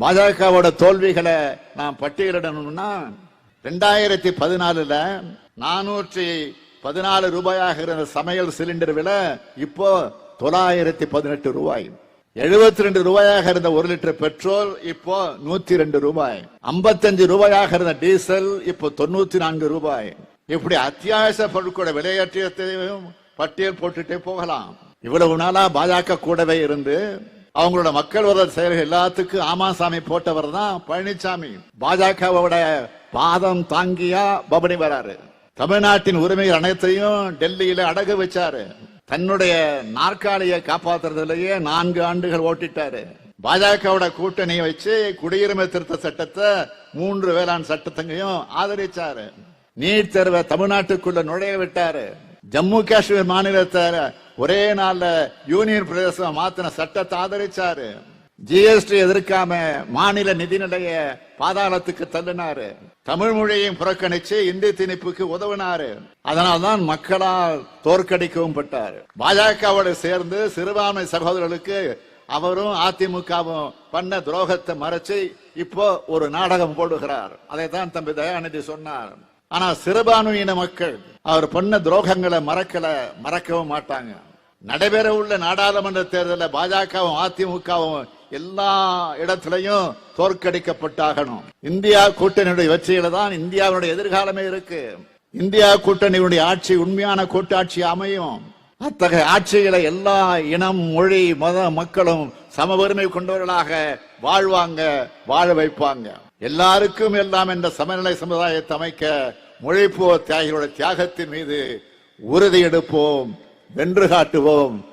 பாஜகவோட தோல்விகளை நான் பட்டியலிடணும்னா ரெண்டாயிரத்தி பதினாலுல நானூற்றி பதினாலு ரூபாயாக இருந்த சமையல் சிலிண்டர் விலை இப்போ தொள்ளாயிரத்தி பதினெட்டு ரூபாய். எழுபத்தி ரெண்டு ரூபாயாக இருந்த ஒரு லிட்டர் பெட்ரோல் இப்போ நூத்தி ரெண்டு ரூபாய். ஐம்பத்தஞ்சு ரூபாயாக இருந்த டீசல் இப்போ தொண்ணூத்தி நான்கு ரூபாய். இப்படி அத்தியாவசிய பொருட்களோட விலையேற்றத்தையும் பட்டியல் போட்டுட்டே போகலாம். இவ்வளவு நாளா பாஜக கூடவே இருந்து அவங்களோட மக்கள் வர செயல்கள் எல்லாத்துக்கும் ஆமாசாமி போட்டவர் தான் பழனிசாமி பாஜகவோட பாதம் தாங்கியா பபனி வராரு. தமிழ்நாட்டின் உரிமைகள் அனைத்தையும் டெல்லியில அடகு வச்சாரு. தன்னுடைய நாற்காலியை காப்பாத்துறதுலயே நான்கு ஆண்டுகள் ஓட்டிட்டாரு. பாஜகவோட கூட்டணியை வச்சு குடியுரிமை திருத்த சட்டத்தை மூன்று வேளாண் சட்டத்தையும் ஆதரிச்சாரு. நீட் தேர்வை தமிழ்நாட்டுக்குள்ள நுழைய விட்டாரு. ஜம்மு காஷ்மீர் மாநிலத்தை ஒரே நாள்ல யூனியன் பிரதேசம் மாத்தின சட்டத்தை ஆதரிச்சாரு. ஜிஎஸ்டி எதிர்க்காம மாநில நிதிநிலைய பாதாளத்துக்கு தள்ளினாரு. தமிழ் மொழியையும் புறக்கணிச்சு இந்தி திணிப்புக்கு உதவினாரு. அதனால்தான் மக்களால் தோற்கடிக்கவும் பட்டார். பாஜகவோடு சேர்ந்து சிறுபான்மை சகோதரர்களுக்கு அவரும் அதிமுகவும் பண்ண துரோகத்தை மறைச்சு இப்போ ஒரு நாடகம் போடுகிறார். தான் தம்பி தயாநிதி சொன்னார். ஆனா சிறுபான்மையின மக்கள் அவர் பண்ண துரோகங்களை மறக்கல மறக்கவும் மாட்டாங்க. நடைபெற உள்ள நாடாளுமன்ற தேர்தலில் பாஜகவும் அதிமுகவும் எல்லா இடத்திலையும் தோற்கடிக்கப்பட்டாகணும். இந்தியா கூட்டணியுடைய வெற்றியில தான் இந்தியாவுடைய எதிர்காலமே இருக்கு. இந்தியா கூட்டணியுடைய ஆட்சி உண்மையான கூட்டாட்சி அமையும். அத்தகைய ஆட்சிகளை எல்லா இனம் மொழி மத மக்களும் சம உரிமை கொண்டவர்களாக வாழ்வாங்க வாழ வைப்பாங்க. எல்லாருக்கும் எல்லாம் என்ற சமநிலை சமுதாயத்தை அமைக்க மொழிப்போ தியாகிகளுடைய தியாகத்தின் மீது உறுதி எடுப்போம். வென்று காட்டுவோம்.